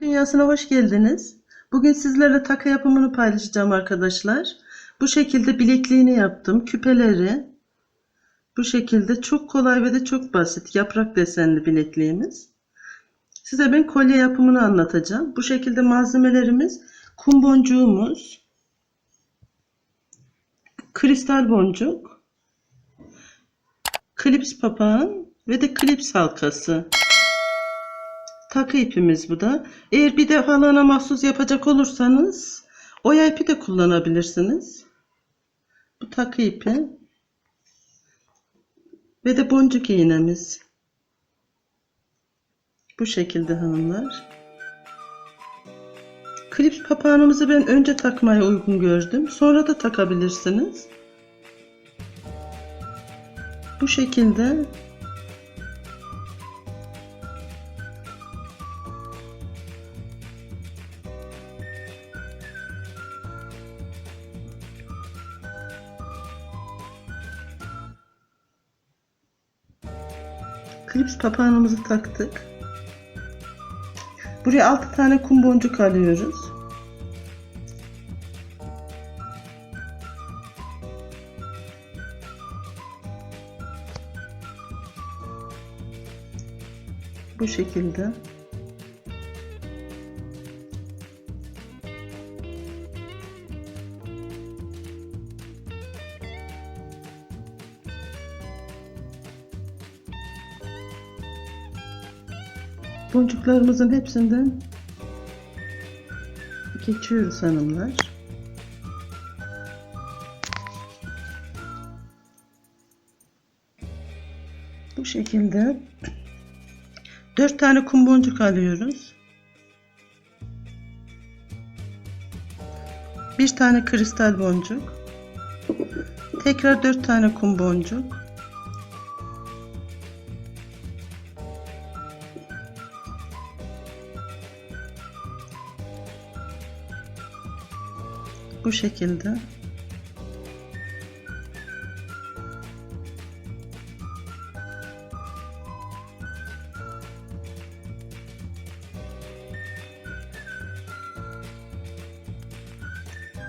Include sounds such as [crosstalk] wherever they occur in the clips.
Dünyasına hoş geldiniz. Bugün sizlerle takı yapımını paylaşacağım arkadaşlar. Bu şekilde bilekliğini yaptım. Küpeleri bu şekilde çok kolay ve de çok basit yaprak desenli bilekliğimiz. Size ben kolye yapımını anlatacağım. Bu şekilde malzemelerimiz kum boncuğumuz, kristal boncuk, klips papağan ve de klips halkası. Takı ipimiz bu da. Eğer bir de halana mahsus yapacak olursanız oya ipi de kullanabilirsiniz. Bu takı ipi. Ve de boncuk iğnemiz. Bu şekilde hanımlar. Klips papağanımızı ben önce takmaya uygun gördüm. Sonra da takabilirsiniz. Bu şekilde klips papağanımızı taktık. Buraya 6 tane kum boncuk alıyoruz. Bu şekilde. Boncuklarımızın hepsinden geçiyoruz hanımlar. Bu şekilde 4 tane kum boncuk alıyoruz. Bir tane kristal boncuk. Tekrar 4 tane kum boncuk. Bu şekilde.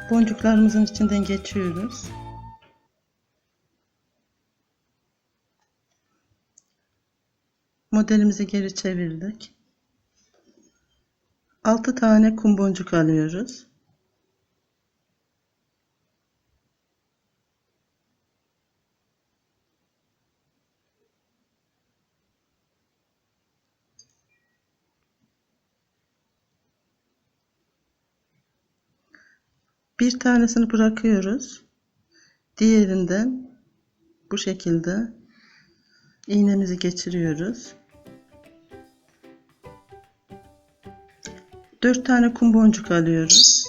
Boncuklarımızın içinden geçiyoruz. Modelimizi geri çevirdik. 6 tane kum boncuk alıyoruz. Bir tanesini bırakıyoruz. Diğerinden bu şekilde iğnemizi geçiriyoruz. 4 tane kum boncuk alıyoruz.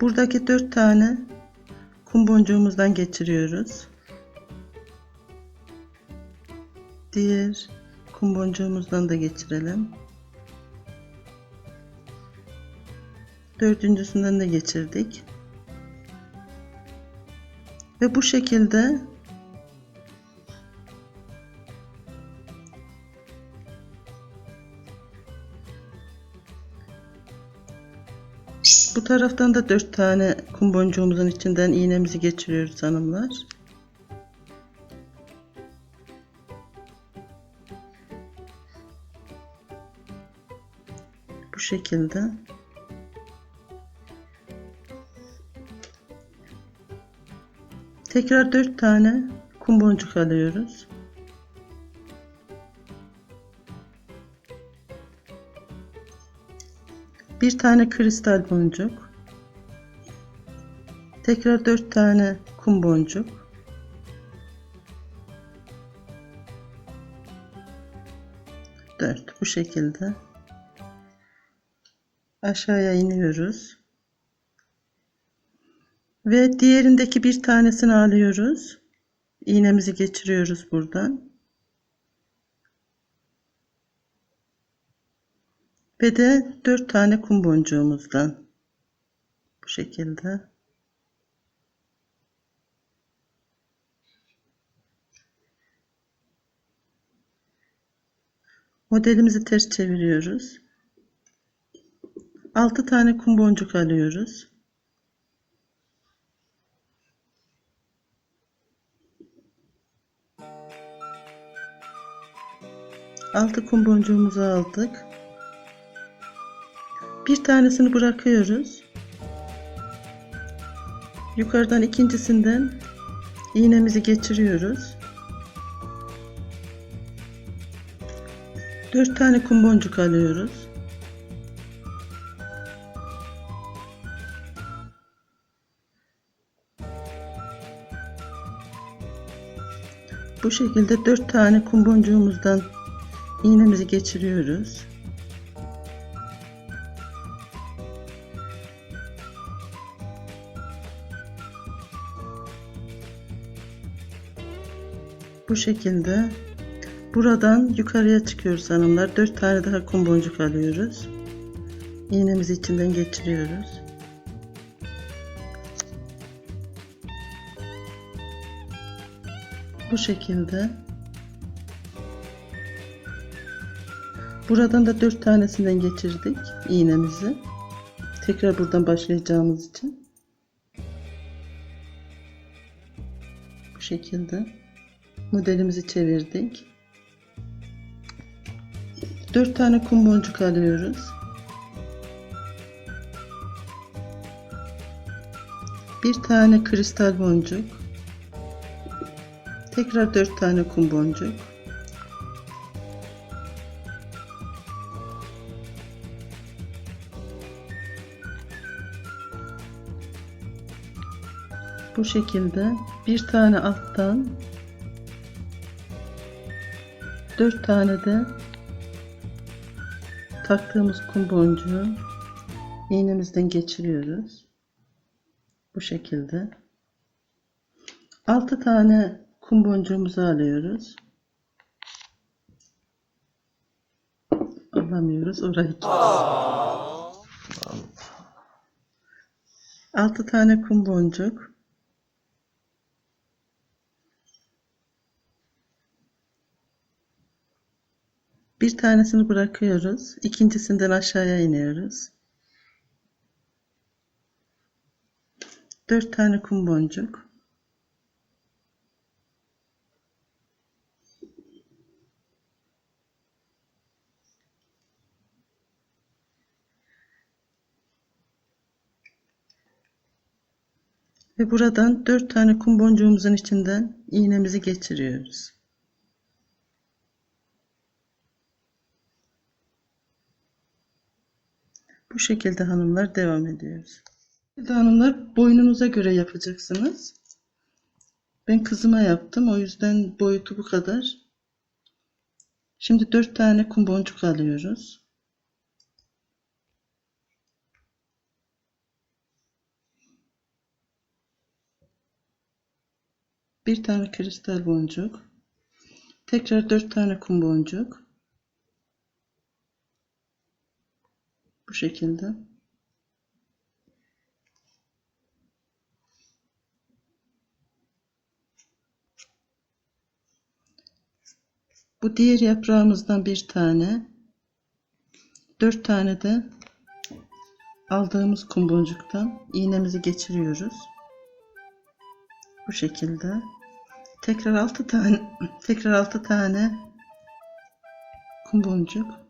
Buradaki 4 tane kum boncuğumuzdan geçiriyoruz. Diğer kum boncuğumuzdan da geçirelim. Dördüncüsünden de geçirdik. Ve bu şekilde bu taraftan da dört tane kum boncuğumuzun içinden iğnemizi geçiriyoruz hanımlar. Şekilde. Tekrar 4 tane kum boncuk alıyoruz. Bir tane kristal boncuk. Tekrar 4 tane kum boncuk. Dört bu şekilde aşağıya iniyoruz. Ve diğerindeki bir tanesini alıyoruz. İğnemizi geçiriyoruz buradan. Ve de 4 tane kum boncuğumuzdan bu şekilde. Modelimizi ters çeviriyoruz. 6 tane kum boncuk alıyoruz. Altı kum boncuğumuzu aldık. Bir tanesini bırakıyoruz. Yukarıdan ikincisinden iğnemizi geçiriyoruz. 4 tane kum boncuk alıyoruz. Bu şekilde 4 tane kum boncuğumuzdan iğnemizi geçiriyoruz. Bu şekilde buradan yukarıya çıkıyoruz hanımlar. 4 tane daha kum boncuk alıyoruz. İğnemizi içinden geçiriyoruz. Bu şekilde Buradan da 4 tanesinden geçirdik iğnemizi. Tekrar buradan başlayacağımız için. Bu şekilde modelimizi çevirdik. 4 tane kum boncuk alıyoruz. Bir tane kristal boncuk. Tekrar 4 tane kum boncuk. Bu şekilde bir tane alttan 4 tane de taktığımız kum boncuğu iğnemizden geçiriyoruz. Bu şekilde. 6 tane kum boncuğumuzu alıyoruz. Alamıyoruz orayı. 6 tane kum boncuk. Bir tanesini bırakıyoruz. İkincisinden aşağıya iniyoruz. Dört tane kum boncuk. Ve buradan dört tane kum boncuğumuzun içinden iğnemizi geçiriyoruz. Bu şekilde hanımlar devam ediyoruz. Şimdi hanımlar boynunuza göre yapacaksınız. Ben kızıma yaptım. O yüzden boyutu bu kadar. Şimdi 4 tane kum boncuk alıyoruz. Bir tane kristal boncuk. Tekrar 4 tane kum boncuk. Bu şekilde. Bu diğer yaprağımızdan bir tane. Dört tane de aldığımız kum boncuktan iğnemizi geçiriyoruz. Bu şekilde. Tekrar altı tane [clears throat] tekrar altı tane kum boncuk.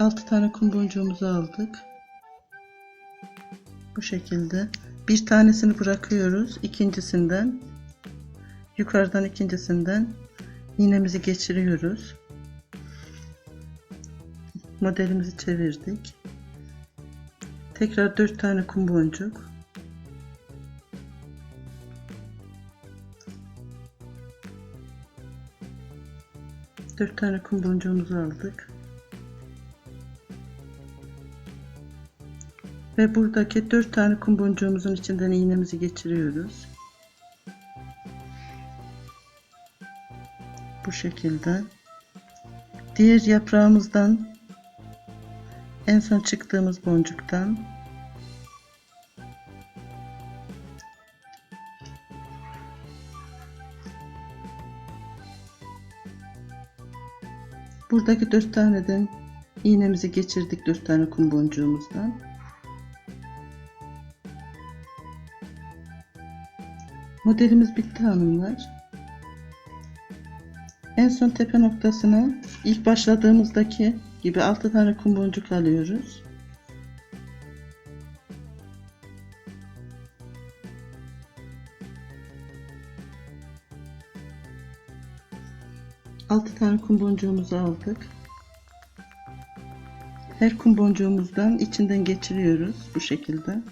Altı tane kum boncuğumuzu aldık. Bu şekilde. Bir tanesini bırakıyoruz. ikincisinden yukarıdan ikincisinden iğnemizi geçiriyoruz. Modelimizi çevirdik. Tekrar dört tane kum boncuk. Dört tane kum boncuğumuzu aldık. Ve buradaki dört tane kum boncuğumuzun içinden iğnemizi geçiriyoruz. Bu şekilde. Diğer yaprağımızdan en son çıktığımız boncuktan buradaki dört taneden iğnemizi geçirdik dört tane kum boncuğumuzdan. Modelimiz bitti hanımlar. En son tepe noktasına ilk başladığımızdaki gibi 6 tane kum boncuk alıyoruz. Altı tane kum boncuğumuzu aldık. Her kum boncuğumuzdan içinden geçiriyoruz bu şekilde.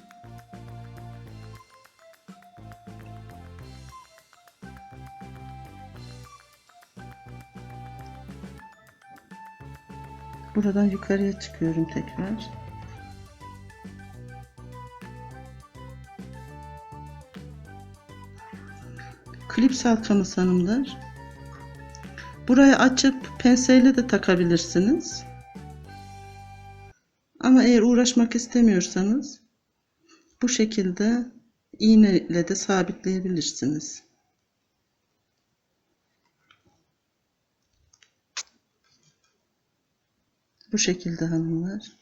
Buradan yukarıya çıkıyorum tekrar. Klips halkamız hanımlar. Burayı açıp penseyle de takabilirsiniz. Ama eğer uğraşmak istemiyorsanız bu şekilde iğne ile de sabitleyebilirsiniz. Bu şekilde hanımlar.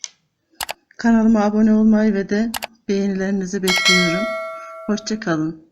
Kanalıma abone olmayı ve de beğenilerinizi bekliyorum. Hoşça kalın.